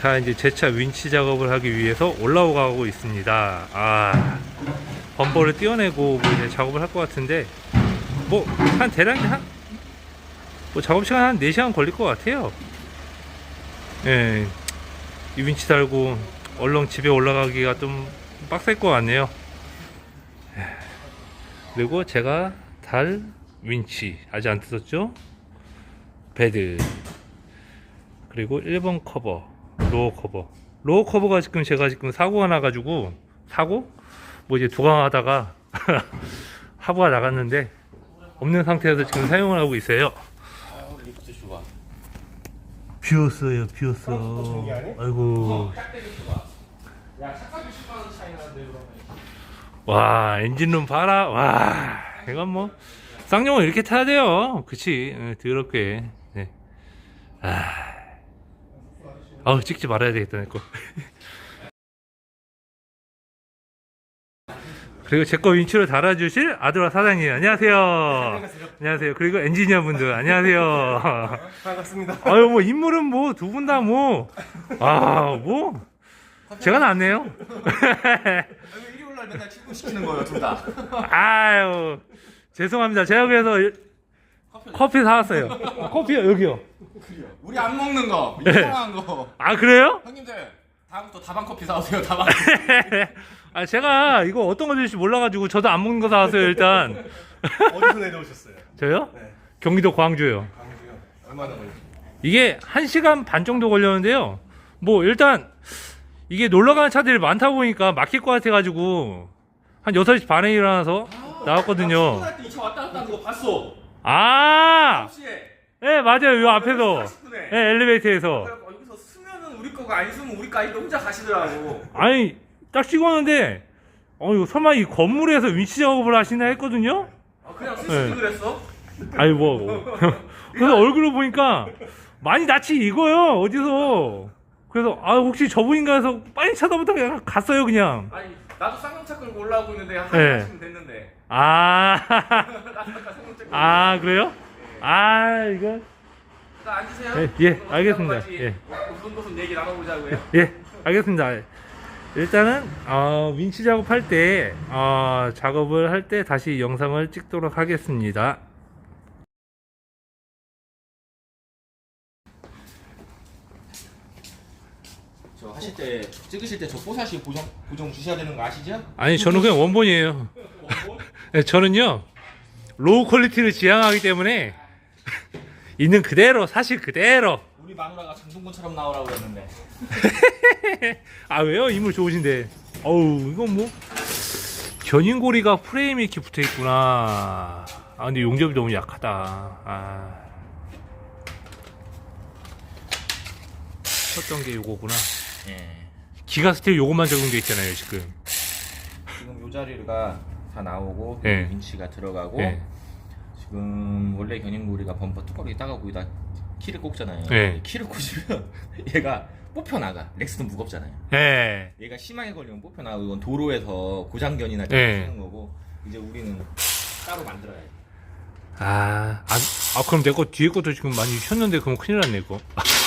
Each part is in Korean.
자 이제 제 차 윈치 작업을 하기 위해서 올라오고 있습니다. 아 범퍼를 띄어내고 뭐 이제 작업을 할 것 같은데 뭐 한 대략 한뭐 작업 시간 한 4시간 걸릴 것 같아요. 예. 이 윈치 달고 얼렁 집에 올라가기가 좀 빡셀 것 같네요. 그리고 제가 달 윈치 아직 안 뜯었죠? 베드 그리고 1번 커버 로어 커버 로어 커버가 지금 제가 지금 사고가 나가지고 사고 뭐 이제 도강하다가 하부가 나갔는데 없는 상태에서 지금 사용을 하고 있어요. 비었어요, 비었어. 아이고. 야, 착하게 10만 원 차이 나는데 그러면. 와 엔진룸 봐라 와 이건 뭐 쌍용은 이렇게 타야 돼요 그치 응, 더럽게 네. 아 아우 찍지 말아야 되겠다 내거 그리고 제 거 윈치로 달아주실 아드라 사장님 안녕하세요 안녕하세요 그리고 엔지니어 분들 안녕하세요 반갑습니다. 아유 뭐 인물은 뭐 두 분 다 뭐 아 뭐 제가 낫네요 왜 일요일 날 맨날 출근시키는 거예요, 둘 다? 아유 죄송합니다. 제가 그래서 일- 커피 사왔어요. 커피요 여기요. 우리 안 먹는 거, 네. 이상한 거. 아 그래요? 형님들, 다음부터 다방 커피 사오세요, 다방. 아 제가 이거 어떤 거 드실지 몰라가지고 저도 안 먹는 거 사왔어요 일단. 어디서 내려오셨어요? 저요? 네. 경기도 광주요. 강주요. 얼마나 걸리죠? 이게 1 시간 반 정도 걸렸는데요. 뭐 일단 이게 놀러 가는 차들이 많다 보니까 막힐 것 같아가지고 한 6시 반에 일어나서 나왔거든요. 아, 할때 2차 왔다 갔다 하는 거 봤어. 아, 9시에. 네 맞아요. 요 앞에서, 40분에. 네, 엘리베이터에서. 여기서 쓰면은 우리 거가 안 쓰면 우리 까지 혼자 가시더라고. 아니 딱 찍었는데 어 이거 설마 이 건물에서 위치 작업을 하시나 했거든요. 아, 그냥 쓰시기 네. 그랬어? 아이 뭐 그래서 얼굴을 보니까 많이 낯이 익어요 어디서 그래서 아 혹시 저분인가 해서 빨리 찾아보다가 그냥 갔어요 그냥 아니, 나도 쌍용차 끌고 올라오고 있는데 한 네. 1시간 됐는데. 아, 나도 아까 쌍용차 끌고 아 그래요? 아 이거 자, 앉으세요. 예, 예, 알겠습니다. 예. 무슨 얘기 나눠보자고요. 예 알겠습니다 일단은 어, 윈치 작업할 때 어, 작업을 할 때 다시 영상을 찍도록 하겠습니다 저 하실 때 찍으실 때 저 뽀샤시 보정 보정 주셔야 되는 거 아시죠? 아니 저는 그냥 원본이에요 네, 저는요 로우 퀄리티를 지향하기 때문에 있는 그대로 사실 그대로. 우리 마누라가 장동건처럼 나오라고 그랬는데. 아 왜요? 인물 좋으신데. 어우 이건 뭐 견인고리가 프레임에 이렇게 붙어 있구나. 아 근데 용접이 너무 약하다. 아. 첫 단계 요거구나. 예. 기가 스틸 요것만 적용돼 있잖아요 지금. 지금 요 자리가 다 나오고 예. 윈치가 들어가고 예. 지금 원래 견인고리가 범퍼 뚜껑이 따가고 여기다 키를 꽂잖아요 예. 키를 꽂으면 얘가 뽑혀 나가 렉스도 무겁잖아요 예. 얘가 심하게 걸리면 뽑혀 나가고 이건 도로에서 고장견이나 예. 쓰는 거고 이제 우리는 따로 만들어야 돼 아, 아, 아 그럼 내 거 뒤에 것도 지금 많이 휘었는데 그럼 큰일 났네 이거.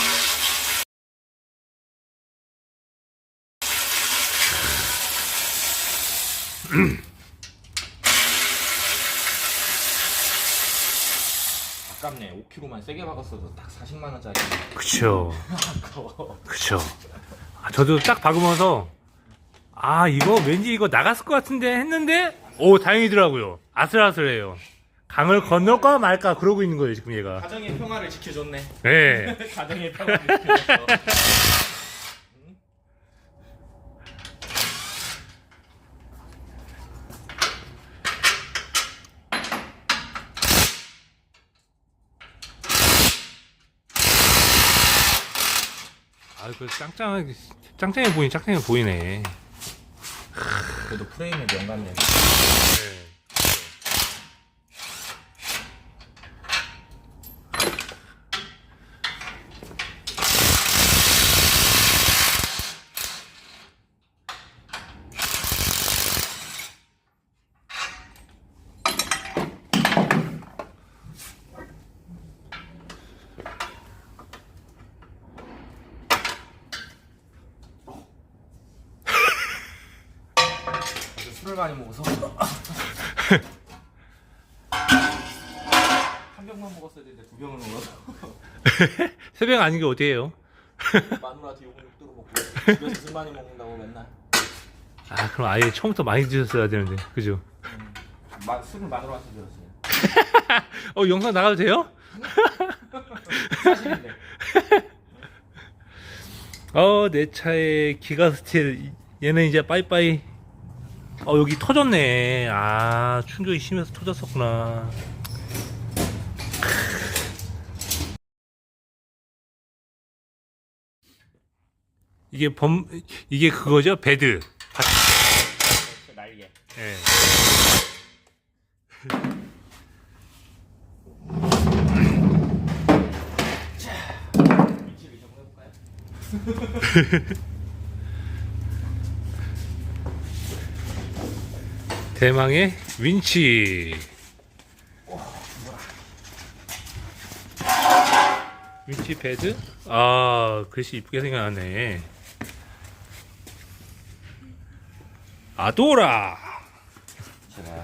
아. 아깝네 5kg만 세게 박았어도 딱 40만 원짜리 그쵸. 그쵸. 아, 저도 딱 박으면서 아 이거 왠지 이거 나갔을 것 같은데 했는데 오 다행이더라고요. 아슬아슬해요. 강을 건널까 말까 그러고 있는 거예요 지금 얘가. 가정의 평화를 지켜줬네 예. 가정의 평화를 지켜줬어 아그 짱짱 짱짱해 보이 짱짱해 보이네. 그래도 프레임에 연관되네 새벽 아닌 게 어디예요? 마누라한테 욕을 먹고 집에서 술 많이 먹는다고 맨날. 아 그럼 아예 처음부터 많이 드셨어야 되는데 그죠? 음, 마, 술을 마누라한테 들었어요. 어 영상 나가도 돼요? 사실인데 어 내 차에 기가 스틸. 얘는 이제 빠이빠이. 어 여기 터졌네. 아 충격이 심해서 터졌었구나 이게 범 이게 그거죠? 베드 그 날개. 예. 위치를 좀 해볼까요? 대망의 윈치. 윈치 패드? 아 글씨 이쁘게 생겨났네 아도라 제가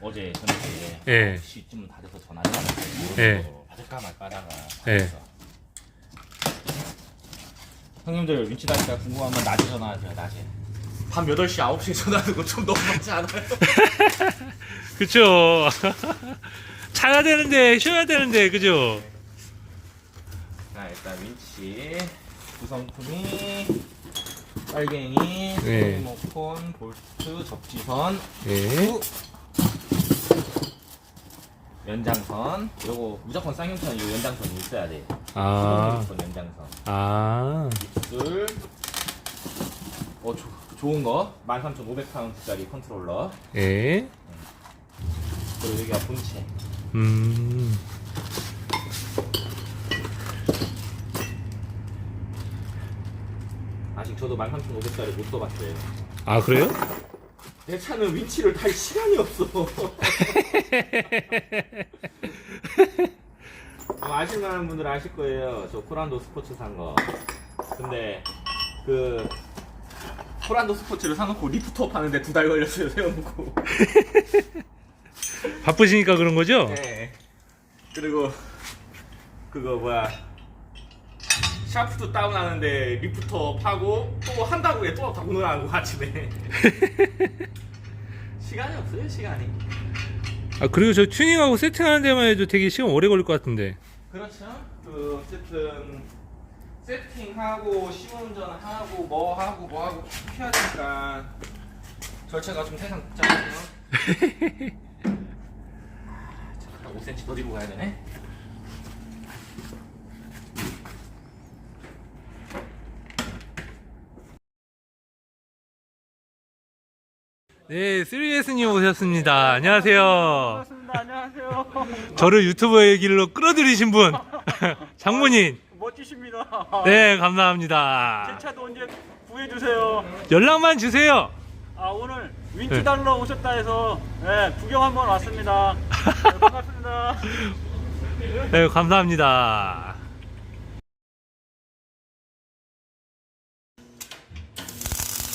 어제 저녁에 예. 9시쯤 다 돼서 전화를 예. 받을까 말까 하다가 예. 받았어 형님들 위치 다니까 궁금하면 낮에 전화하세요 낮에 밤 8시 9시에 전화하는 좀 너무 많지 않아요? 그쵸 자야 되는데 쉬어야 되는데 그죠 자 일단 윈치 구성품이 빨갱이, 네. 리모콘, 볼트, 접지선, 예. 후, 연장선. 요거 무조건 쌍용차는 요 연장선이 있어야 돼. 아, 연장선. 아, 입술 어 조, 좋은 거. 13,500파운드짜리 컨트롤러. 예. 그리고 여기가 본체. 음, 아직 저도 13,500짜리 못 써봤어요 아 그래요? 내 차는 위치를 탈 시간이 없어 어, 아실 만한 분들 아실 거예요 저 코란도 스포츠 산 거 근데 그 코란도 스포츠를 사놓고 리프트업 하는데 두 달 걸렸어요 세워놓고 바쁘시니까 그런 거죠? 네. 그리고 그거 뭐야 샤프트 다운하는데 리프트업 하고 또 한다고 해또 다운을 하고 아침에. 시간이 없어요 시간이. 아 그리고 저 튜닝하고 세팅하는 데만 해도 되게 시간 오래 걸릴 것 같은데. 그렇죠. 그 어쨌든 세팅하고 시운전하고 뭐 하고 뭐 하고 해야 되니까 절차가 좀 세상 잠깐 5cm 더 뒤로 가야 되네 네 3S님 오셨습니다 안녕하세요 반갑습니다. 안녕하세요. 저를 유튜버의 길로 끌어들이신 분 장모님 멋지십니다. 네 감사합니다 제 차도 언제 구해주세요. 연락만 주세요 아 오늘 윈치 네. 달러 오셨다 해서 네, 구경 한번 왔습니다. 네, 반갑습니다. 네 감사합니다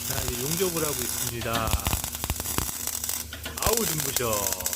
자 이제 용접을 하고 있습니다 아우 눈부셔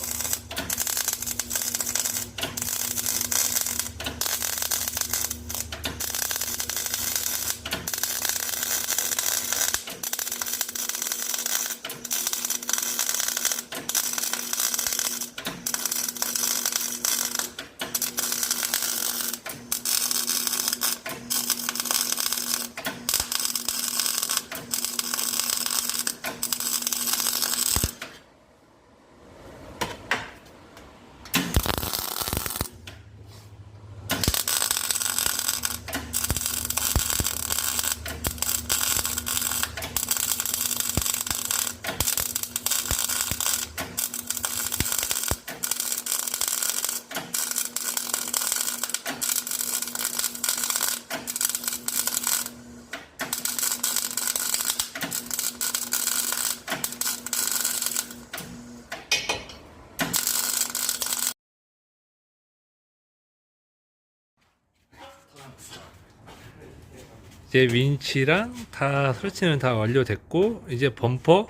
이제 윈치랑 다 설치는 다 완료됐고 이제 범퍼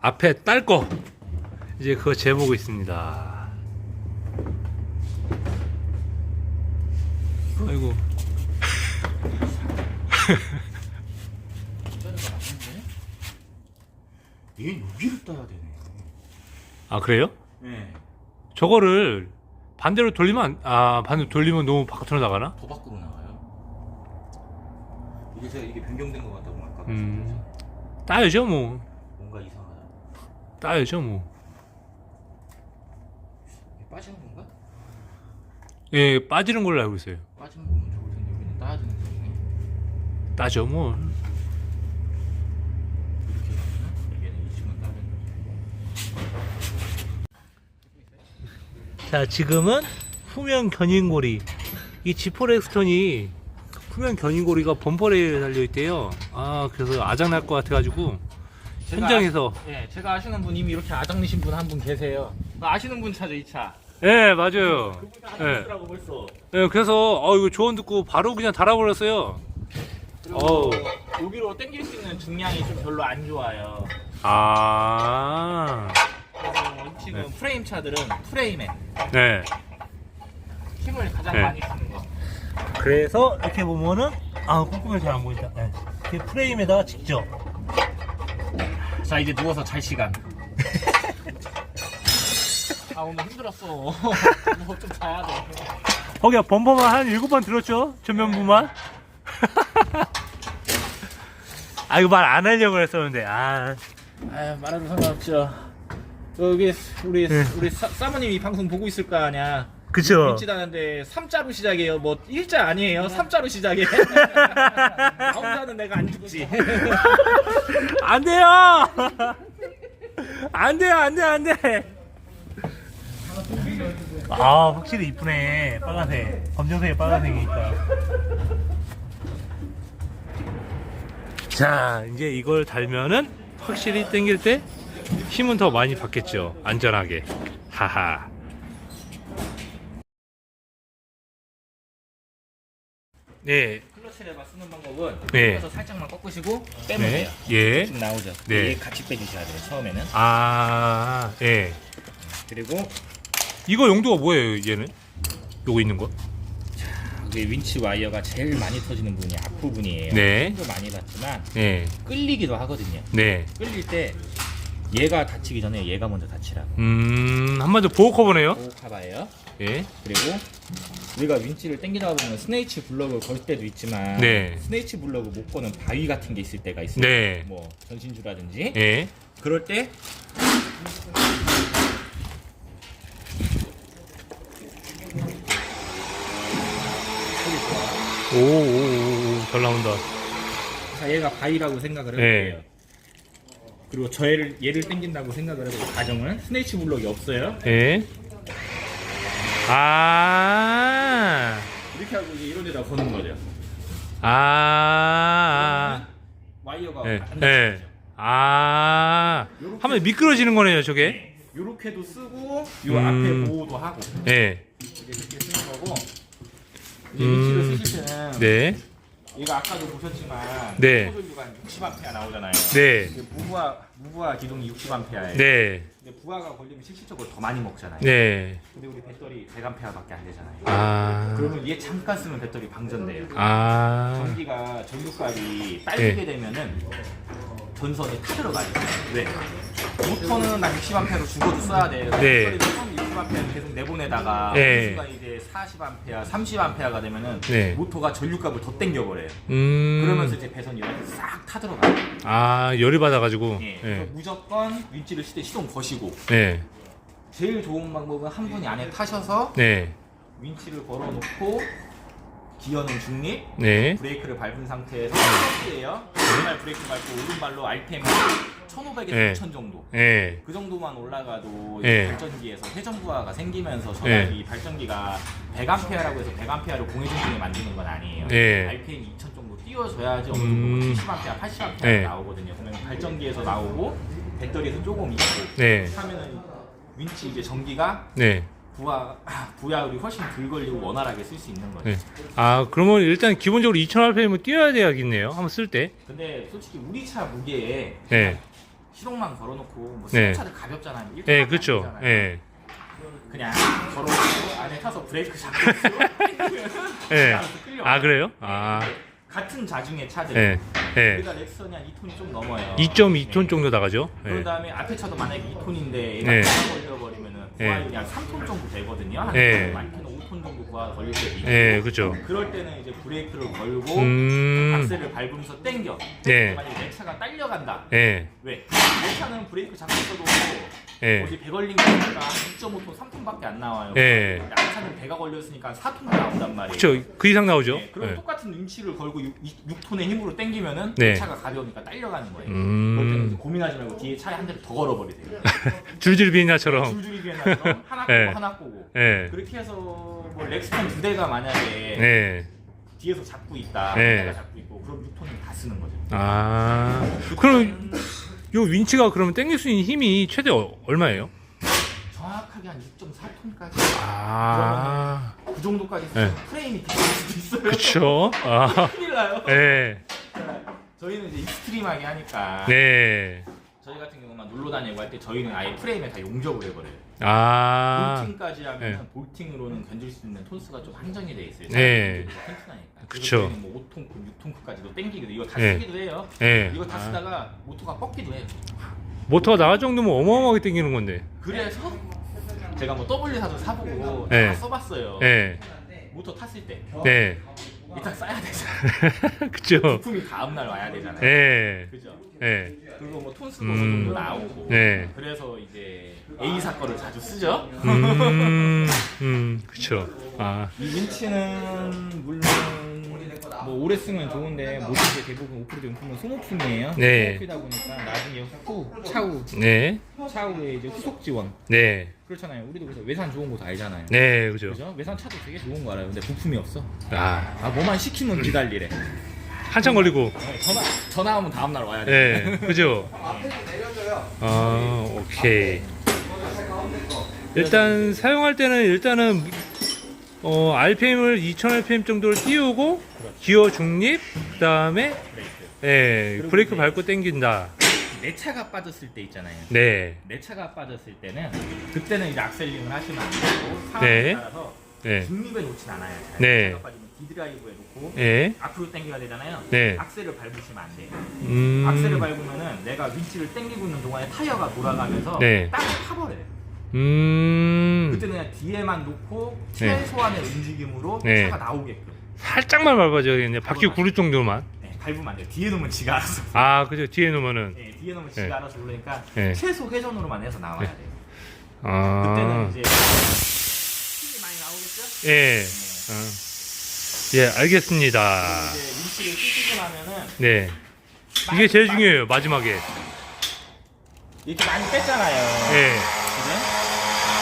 앞에 딸 거 이제 그거 재보고 있습니다. 아이고. 얘 여기를 따야 되네. 아 그래요? 네. 저거를 반대로 돌리면 안- 아 반대로 돌리면 너무 바깥으로 나가나? 더 밖으로 나가요. 이게 제가 이게 변경된 것 같다고 아까 음. 따야죠 뭐. 뭔가 이상하다. 따야죠 뭐. 이게 빠지는 건가? 예 빠지는 걸로 알고 있어요. 빠지는 거면 좋을 텐데 여기는 따야 되는 거네. 따죠 뭐. 이렇게 가면 얘는 이 친구는 따야 되는 거지. 자 지금은 후면 견인고리 이 지포렉스톤이 후면 견인고리가 범퍼레에 달려 있대요 아 그래서 아작 날 것 같아 가지고 현장에서 예, 제가 아시는 분 이미 이렇게 아장리신 분 한 분 계세요. 아시는 분 차죠 이 차. 예 맞아요 그분이 예. 하셨더라고 벌써. 예, 그래서 어 이거 조언 듣고 바로 그냥 달아버렸어요 그리고 어우. 여기로 당길 수 있는 중량이 좀 별로 안 좋아요. 아 그래서 지금 네. 프레임 차들은 프레임에 네. 힘을 가장 네. 많이 쓰는 거. 그래서 이렇게 보면은 아 꼼꼼히 잘 안 보인다 네. 이렇게 프레임에다가 직접 자 이제 누워서 잘 시간. 아 오늘 힘들었어. 뭐 좀 자야 돼. 거기가 범퍼만 한 일곱 번 들었죠? 전면부만? 아 이거 말 안 하려고 했었는데 아아 말해도 상관없죠. 여기 우리 네. 우리 사, 사모님 이 방송 보고 있을 거 아니야. 그쵸. 일치다는데 3자로 시작해요. 뭐 1자 아니에요. 3자로 시작해. 나 혼자는 내가 안 죽지. 안 돼요! 안 돼요 안돼 안돼! 아 확실히 이쁘네. 빨간색. 검정색에 빨간색이니까. 자 이제 이걸 달면은 확실히 당길 때 힘은 더 많이 받겠죠. 안전하게. 하하 네 클러치 레바 쓰는 방법은 네. 그래서 살짝만 꺾으시고 빼면 돼요. 네, 예. 쭉 나오죠. 네. 이 같이 빼주셔야 돼요. 처음에는. 아, 예. 그리고 이거 용도가 뭐예요, 얘는? 요거 있는 거? 여기 윈치 와이어가 제일 많이 터지는 부분이 앞부분이에요. 네. 힘도 많이 받지만 네. 끌리기도 하거든요. 네. 끌릴 때 얘가 다치기 전에 얘가 먼저 다치라고. 음, 한번더 보호 커버네요? 보호 카바예요. 예. 그리고 우리가 윈치를 당기다 보면 스네이치 블럭을 걸 때도 있지만 네. 스네이치 블럭을 못 거는 바위 같은 게 있을 때가 있어요. 네. 뭐 전신주라든지 예. 그럴 때 오, 오, 오, 오, 잘 나온다. 자, 얘가 바위라고 생각을 네. 해볼게요. 그리고 저 얘를 얘를 당긴다고 생각을 해보고 가정은 스네이치 블럭이 없어요. 예. 아, 이제 이런 데다 거는 거죠. 아, 와이어가 예. 안 예. 닿죠. 아, 하면 미끄러지는 거네요, 저게? 요렇게도 쓰고 요 음. 앞에 보호도 하고 예. 이게 이렇게 쓰는 거고 이제 음. 위치를 쓰실 때는 네. 얘가 아까도 보셨지만 네. 한 60A 나오잖아요. 네. 이게 무부하 무부하 기동이 60A예요. 네. 근데 부하가 걸리면 실질적으로 더 많이 먹잖아요. 네. 근데 우리 배터리 100A밖에 안 되잖아요. 아, 그러면 얘 잠깐 쓰면 배터리 방전돼요. 아, 전기가 전류값이 딸리게 되면은 전선이 타들어 가요. 왜? 모터는 나 60A로 죽어도 써야 돼요. 네. 처음 60A 계속 내보내다가 네. 그 순간 이제 40A, 30A가 되면은 네. 모터가 전류값을 더 땡겨 버려요. 음. 그러면서 이제 배선이 이렇게 싹 타들어 가요. 아, 열이 받아가지고. 예. 예. 그래서 무조건 윈치를 쓸때 시동 거시고 네. 제일 좋은 방법은 한 분이 안에 타셔서 네. 윈치를 걸어놓고 기어는 중립, 네. 브레이크를 밟은 상태에서 스피드예요. 왼발 브레이크 밟고 오른발로 RPM 1500에서 네. 2000 정도. 네. 그 정도만 올라가도 네. 발전기에서 회전부하가 생기면서 전압이 발전기가 100A라고 해서 100A를 공회전 중에 만드는 건 아니에요. 네. RPM 2000 정도 띄워줘야지 어느 음. 정도 70A, 80A 네. 나오거든요. 그러면 발전기에서 나오고 배터리에서 조금 있고 네. 하면은 윈치 이제 전기가 네. 부하 부하율이 훨씬 덜 걸리고 원활하게 쓸 수 있는 거죠. 네. 아, 그러면 일단 기본적으로 2000rpm을 띄워야 되겠네요. 한번 쓸 때. 근데 솔직히 우리 차 무게에 네. 시동만 걸어놓고 뭐 네. 승차들 가볍잖아요. 안 그렇죠. 예. 그냥 걸어놓고 안에 타서 브레이크 잡고. 알아서 끌려. 아, 그래요? 아. 같은 자중의 차들. 예. 예. 우리가 렉선이 한 2톤이 좀 넘어요. 2.2톤 네. 정도 나가죠? 그런 예. 다음에 앞에 차도 만약에 2톤인데 얘가 네. 네. 걸려버리면은 네. 구하율이 한 3톤 정도 되거든요. 한 네. 많게는 5톤 정도 구하 걸릴 때도 있고. 예, 그죠. 그럴 때는 이제 브레이크를 걸고 음. 악셀을 밟으면서 당겨. 네. 만약에 내 차가 딸려간다. 예. 왜? 내 차는 브레이크 잡고 있어도 예. 어디 배 걸린 거니까 한 2.5톤, 3톤밖에 안 나와요. 예. 근데 앞 차는 배가 걸렸으니까 4톤 나온단 말이에요. 그쵸. 그 이상 나오죠? 네, 그럼 예. 똑같은 윈치를 걸고 6, 톤의 힘으로 당기면은 네. 차가 가벼우니까 딸려가는 거예요. 음. 그럴 때는 이제 고민하지 말고 뒤에 차에 한 대를 더 걸어버리세요. 줄줄 비엔나처럼. 줄줄이 비엔나처럼 하나 끄고 네. 하나 끄고 예. 그렇게 해서 뭐 렉스턴 두 대가 만약에 예. 뒤에서 잡고 있다, 네. 한 대가 잡고 있고 그럼 6톤을 다 쓰는 거죠. 아. 그럼 요 윈치가 그러면 당길 수 있는 힘이 최대 어- 얼마예요? 정확하게 한 6.4톤까지 아. 그 정도까지 네. 프레임이 수도 있어요. 그쵸. 아. 큰일 나요. 예. 저희는 이제 익스트림하게 하니까 네. 저희 같은 경우만 놀러 다니고 할 때 저희는 아예 프레임에 다 용접을 해버려요. 아. 볼팅까지 하면 네. 볼팅으로는 견딜 수 있는 톤수가 좀 한정이 돼 있어요. 네. 튼튼하니까. 그쵸. 그래서 저희는 뭐 5톤급, 6톤급까지도 땡기기도 이거 다 네. 쓰기도 해요. 예. 이거 다 아. 쓰다가 모터가 꺾기도 해요. 모터가 나갈 정도면 어마어마하게 당기는 건데. 그래서 제가 뭐 W4도 사보고 네. 다 써봤어요. 예. 모터 탔을 때 네. 이따 싸야 되잖아요. 그쵸. 부품이 다음날 와야 되잖아요. 예. 그죠? 예. 그리고 뭐 톤수도 음. 어느 정도 나오고 네. 그래서 이제 A사 거를 자주 쓰죠. 음. 음. 그쵸. 아. 이 윈치는 물론 뭐 오래 쓰면 좋은데 모든 게 대부분 오프로드 용품은 소모품이에요. 네. 소모품이다 보니까 나중에 후 차후 네. 차후에 이제 후속 지원 네. 그렇잖아요. 우리도 그래서 외산 좋은 거 다 알잖아요. 네. 그죠. 그죠? 외산 차도 되게 좋은 거 알아요. 근데 부품이 없어. 아. 아 뭐만 시키면 기다리래. 한참 걸리고. 어, 전화 전화하면 다음 날 와야 돼. 네. 그죠. 아, 오케이. 일단 사용할 때는 일단은 어, RPM을 2000 RPM 정도를 띄우고 기어 중립 그다음에. 예, 그리고 브레이크 이제- 밟고 당긴다. 내 차가 빠졌을 때 있잖아요. 네. 내 차가 빠졌을 때는 그때는 이제 악셀링을 하시면 안 되고 상황에 네. 따라서 네. 중립에 놓진 않아요. 네. 차가 빠지면 디드라이브에 놓고 예. 앞으로 당겨야 되잖아요. 네. 악셀을 밟으시면 안 돼요. 음. 악셀을 밟으면은 내가 위치를 당기고 있는 동안에 타이어가 돌아가면서 네. 땅을 파버려요. 음. 그때는 그냥 뒤에만 놓고 네. 최소한의 움직임으로 네. 차가 나오게끔. 살짝만 밟아줘야겠네. 바퀴 구를 정도만. 네, 밟으면 안 돼요. 뒤에 놓으면 지가 알아서. 아, 그죠. 뒤에 놓으면은. 네, 뒤에 놓으면 지가 네. 알아서 오르니까 네. 최소 회전으로만 해서 나와야 네. 돼요. 아. 그때는 이제 힘이 많이 나오겠죠? 예. 네. 어. 예, 알겠습니다. 이제 나면은 네. 이게 제일 중요해요. 마지막에. 이렇게 많이 뺐잖아요. 예. 그죠?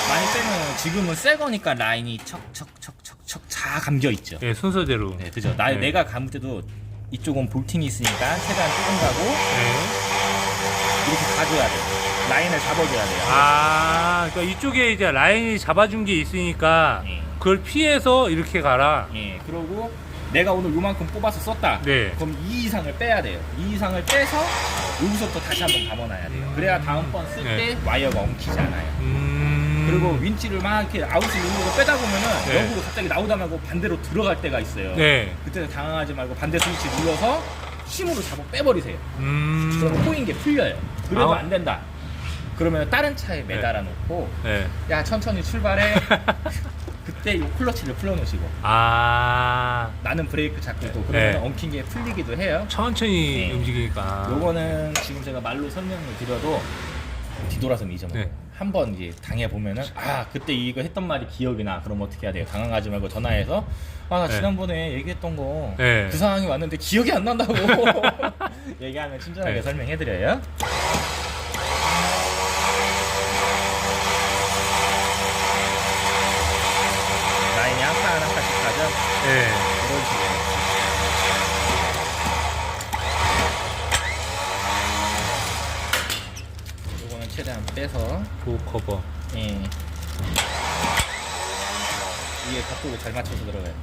많이 빼면 지금은 새 거니까 라인이 척척척척척 다 감겨 있죠. 예, 순서대로. 네, 그죠. 나 네. 내가 감을 때도 이쪽은 볼팅이 있으니까 최대한 조금 가고 네. 이렇게 가줘야 돼요. 라인을 잡아줘야 돼요. 아, 그러니까 이쪽에 이제 라인이 잡아준 게 있으니까 네. 그걸 피해서 이렇게 가라. 예, 그러고 내가 오늘 요만큼 뽑아서 썼다. 네. 그럼 2 이상을 빼야 돼요. 2 이상을 빼서 여기서부터 다시 한번 감아놔야 돼요. 그래야 다음번 쓸 때 네. 와이어가 엉키지 않아요. 음. 그리고 윈치를 막 이렇게 아웃을 누르고 빼다 보면은 네. 역으로 갑자기 나오다 말고 반대로 들어갈 때가 있어요. 네. 그때는 당황하지 말고 반대 스위치 눌러서 힘으로 잡아 빼버리세요. 음. 그러면 꼬인 게 풀려요. 그래도 아. 안 된다. 그러면 다른 차에 매달아 놓고 네. 야 천천히 출발해. 그때 요 클러치를 풀어놓으시고 아. 나는 브레이크 잡고 또 그러면 네. 엉킨 게 풀리기도 해요. 천천히 네. 움직이니까. 요거는 지금 제가 말로 설명을 드려도 뒤돌아서면 잊어먹어요. 네. 한번 이제 당해 보면은 아 그때 이거 했던 말이 기억이 나. 그럼 어떻게 해야 돼요? 당황하지 말고 전화해서 아 나 네. 지난번에 얘기했던 거 그 네. 상황이 왔는데 기억이 안 난다고 얘기하면 친절하게 네. 설명해 드려요. 라인이 한 칸 한 칸씩 네. 이런 식으로. 요거는 최대한 빼서 보 커버. 예. 이게 각도를 잘 맞춰서 들어가요.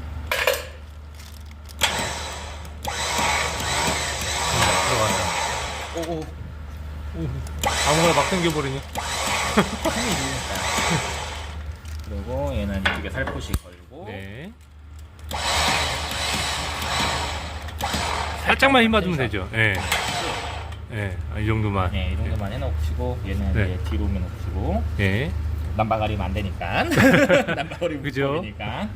들어간다. 오오. 아무거나 막 당겨버리네. 그리고 얘는 이쪽에 살포시 걸고 네. 살짝만 힘 받으면 되죠. 예. 예, 아, 이 정도만. 네, 이 정도만 해놓으시고 얘는 네. 이제 뒤로 해놓으시고 예. 남바가리면 안 되니까 남바가리 그죠? 무법이니까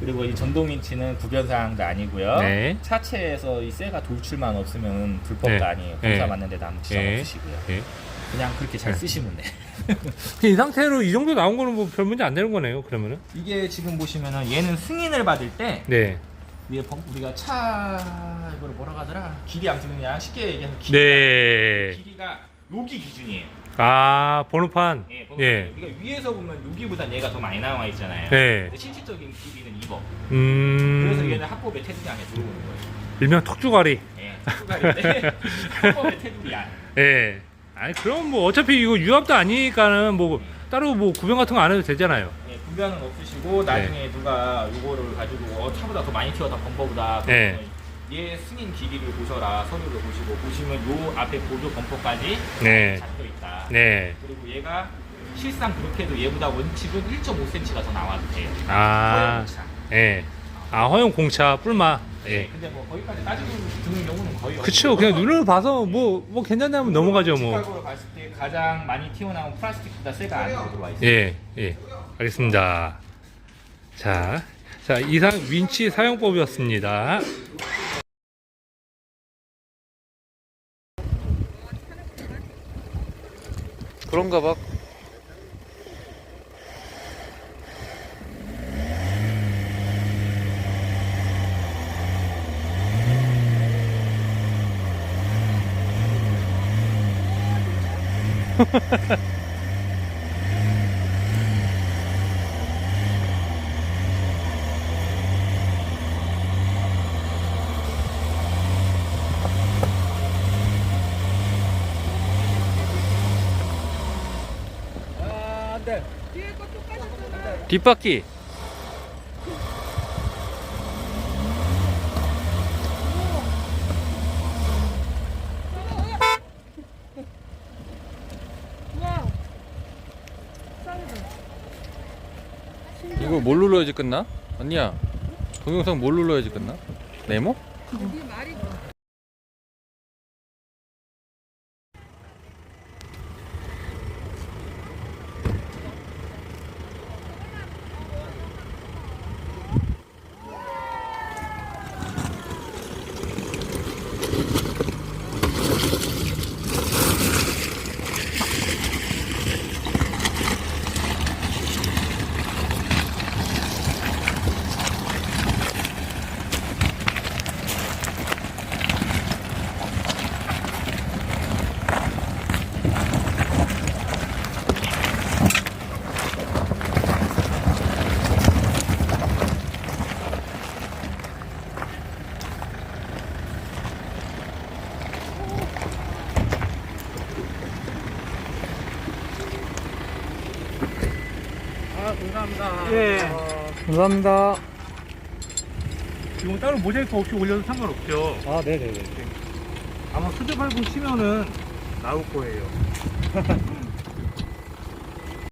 그리고 이 전동 윈치는 구변사항도 아니고요 네. 차체에서 이 쇠가 돌출만 없으면 불법도 네. 아니에요 공사 네. 맞는데 아무 지장 예. 없으시고요 예. 그냥 그렇게 잘 네. 쓰시면 돼 이 상태로 이 정도 나온 거는 뭐 별 문제 안 되는 거네요. 그러면은. 이게 지금 보시면은 얘는 승인을 받을 때 네. 위에 번- 우리가 차 이거를 뭐라고 하더라 길이 아무튼 그냥 쉽게 얘기해서 길이가, 네. 길이가 여기 기준이에요 아, 번호판. 예, 보면 예. 우리가 위에서 보면 여기보다 얘가 더 많이 나와 있잖아요 네. 근데 실질적인 길이는 2번 음. 그래서 얘는 합법의 테두리 안에 들어오는 거예요 일명 턱주가리. 예, 추가인데 합법의 테두리야 예. 아니, 그럼 뭐 어차피 이거 유압도 아니니까는 뭐 따로 뭐 구경 같은 거 안 해도 되잖아요. 예, 분변은 없으시고 나중에 누가 요거를 가지고 어, 차보다 더 많이 튀어다 범퍼보다 네. 얘 승인 길이를 보셔라 서류를 보시고 보시면 요 앞에 보조 범퍼까지 네. 잡혀 있다 네. 그리고 얘가 실상 그렇게 해도 얘보다 원칙은 1.5cm가 더 나와도 돼요 아. 허용차. 예. 아, 허용 공차, 뿔마. 예. 예. 근데 뭐 거기까지 따지고 드는 경우는 거의 그쵸. 없고요. 그냥 눈을 봐서 뭐, 뭐 괜찮다면 넘어가죠, 뭐. 직각으로 봤을 때 가장 많이 튀어나온 플라스틱보다 쇠가 안으로 들어와 있어요 예, 예. 알겠습니다. 자, 자, 이상 윈치 사용법이었습니다. 그런가 봐. 뒷바퀴. 이거 뭘 눌러야지 끝나? 언니야 동영상 뭘 눌러야지 끝나? 네모? 예. 감사합니다 이건 따로 모자이크 없이 올려도 상관없죠. 아, 네네네. 아마 수제 발굴 치면은 나올 거예요.